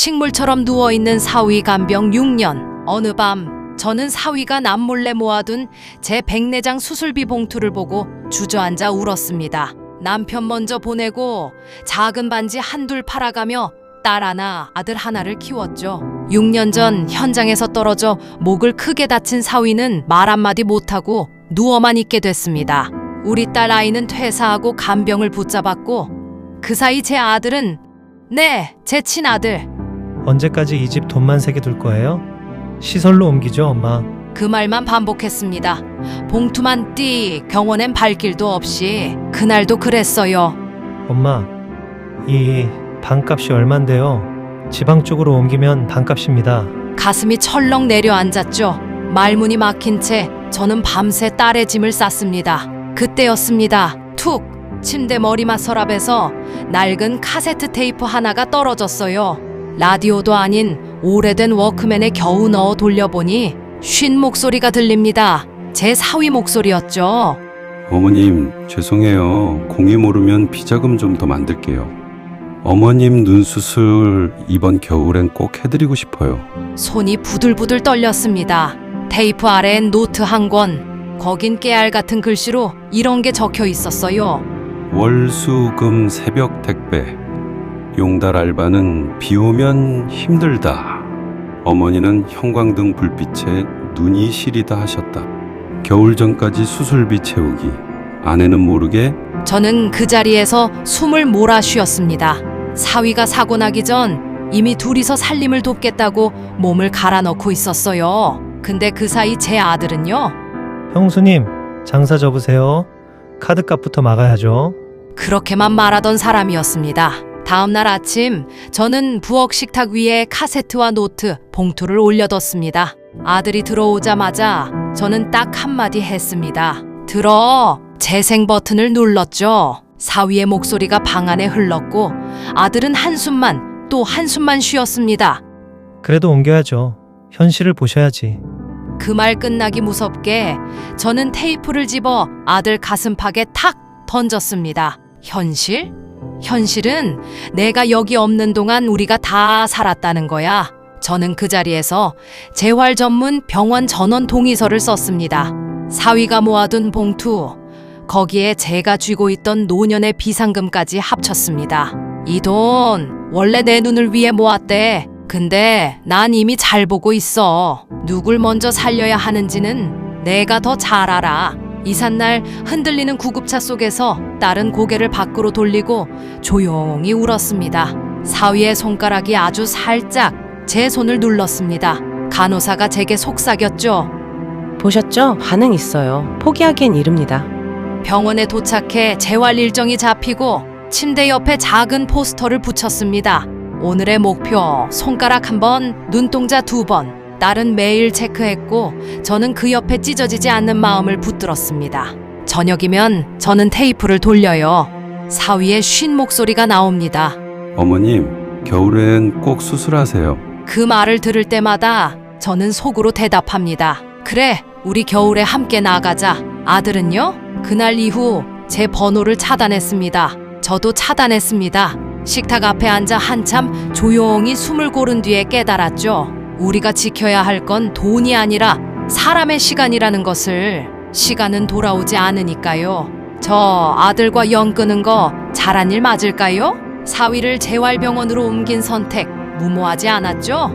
식물처럼 누워있는 사위 간병 6년. 어느 밤 저는 사위가 남몰래 모아둔 제 백내장 수술비 봉투를 보고 주저앉아 울었습니다. 남편 먼저 보내고 작은 반지 한둘 팔아가며 딸 하나, 아들 하나를 키웠죠. 6년 전 현장에서 떨어져 목을 크게 다친 사위는 말 한마디 못하고 누워만 있게 됐습니다. 우리 딸 아이는 퇴사하고 간병을 붙잡았고 그 사이 제 아들은 네, 제 친아들 언제까지 이 집 돈만 세게 둘 거예요? 시설로 옮기죠, 엄마. 그 말만 반복했습니다. 봉투만 띠 병원엔 발길도 없이 그날도 그랬어요. 엄마, 이 방값이 얼만데요? 지방 쪽으로 옮기면 반값입니다. 가슴이 철렁 내려앉았죠. 말문이 막힌 채 저는 밤새 딸의 짐을 쌌습니다. 그때였습니다. 툭! 침대 머리맡 서랍에서 낡은 카세트 테이프 하나가 떨어졌어요. 라디오도 아닌 오래된 워크맨에 겨우 넣어 돌려보니 쉰 목소리가 들립니다. 제 사위 목소리였죠. 어머님, 죄송해요. 공이 모르면 비자금 좀 더 만들게요. 어머님 눈 수술 이번 겨울엔 꼭 해드리고 싶어요. 손이 부들부들 떨렸습니다. 테이프 아래엔 노트 한 권. 거긴 깨알 같은 글씨로 이런 게 적혀 있었어요. 월수금 새벽 택배. 용달 알바는 비 오면 힘들다. 어머니는 형광등 불빛에 눈이 시리다 하셨다. 겨울 전까지 수술비 채우기. 아내는 모르게 저는 그 자리에서 숨을 몰아 쉬었습니다. 사위가 사고 나기 전 이미 둘이서 살림을 돕겠다고 몸을 갈아 넣고 있었어요. 근데 그 사이 제 아들은요. 형수님, 장사 접으세요. 카드값부터 막아야죠. 그렇게만 말하던 사람이었습니다. 다음 날 아침 저는 부엌 식탁 위에 카세트와 노트, 봉투를 올려뒀습니다. 아들이 들어오자마자 저는 딱 한마디 했습니다. 들어! 재생 버튼을 눌렀죠. 사위의 목소리가 방 안에 흘렀고 아들은 한숨만 또 한숨만 쉬었습니다. 그래도 옮겨야죠. 현실을 보셔야지. 그 말 끝나기 무섭게 저는 테이프를 집어 아들 가슴팍에 탁 던졌습니다. 현실? 현실은 내가 여기 없는 동안 우리가 다 살았다는 거야. 저는 그 자리에서 재활 전문 병원 전원 동의서를 썼습니다. 사위가 모아둔 봉투, 거기에 제가 쥐고 있던 노년의 비상금까지 합쳤습니다. 이 돈 원래 내 눈을 위해 모았대. 근데 난 이미 잘 보고 있어. 누굴 먼저 살려야 하는지는 내가 더 잘 알아. 이삿날 흔들리는 구급차 속에서 딸은 고개를 밖으로 돌리고 조용히 울었습니다. 사위의 손가락이 아주 살짝 제 손을 눌렀습니다. 간호사가 제게 속삭였죠. 보셨죠? 반응 있어요. 포기하기엔 이릅니다. 병원에 도착해 재활 일정이 잡히고 침대 옆에 작은 포스터를 붙였습니다. 오늘의 목표 손가락 한 번, 눈동자 두 번. 딸은 매일 체크했고 저는 그 옆에 찢어지지 않는 마음을 붙들었습니다. 저녁이면 저는 테이프를 돌려요. 사위의 쉰 목소리가 나옵니다. 어머님, 겨울엔 꼭 수술하세요. 그 말을 들을 때마다 저는 속으로 대답합니다. 그래, 우리 겨울에 함께 나가자. 아들은요? 그날 이후 제 번호를 차단했습니다. 저도 차단했습니다. 식탁 앞에 앉아 한참 조용히 숨을 고른 뒤에 깨달았죠. 우리가 지켜야 할 건 돈이 아니라 사람의 시간이라는 것을 시간은 돌아오지 않으니까요. 저 아들과 연 끄는 거 잘한 일 맞을까요? 사위를 재활병원으로 옮긴 선택 무모하지 않았죠?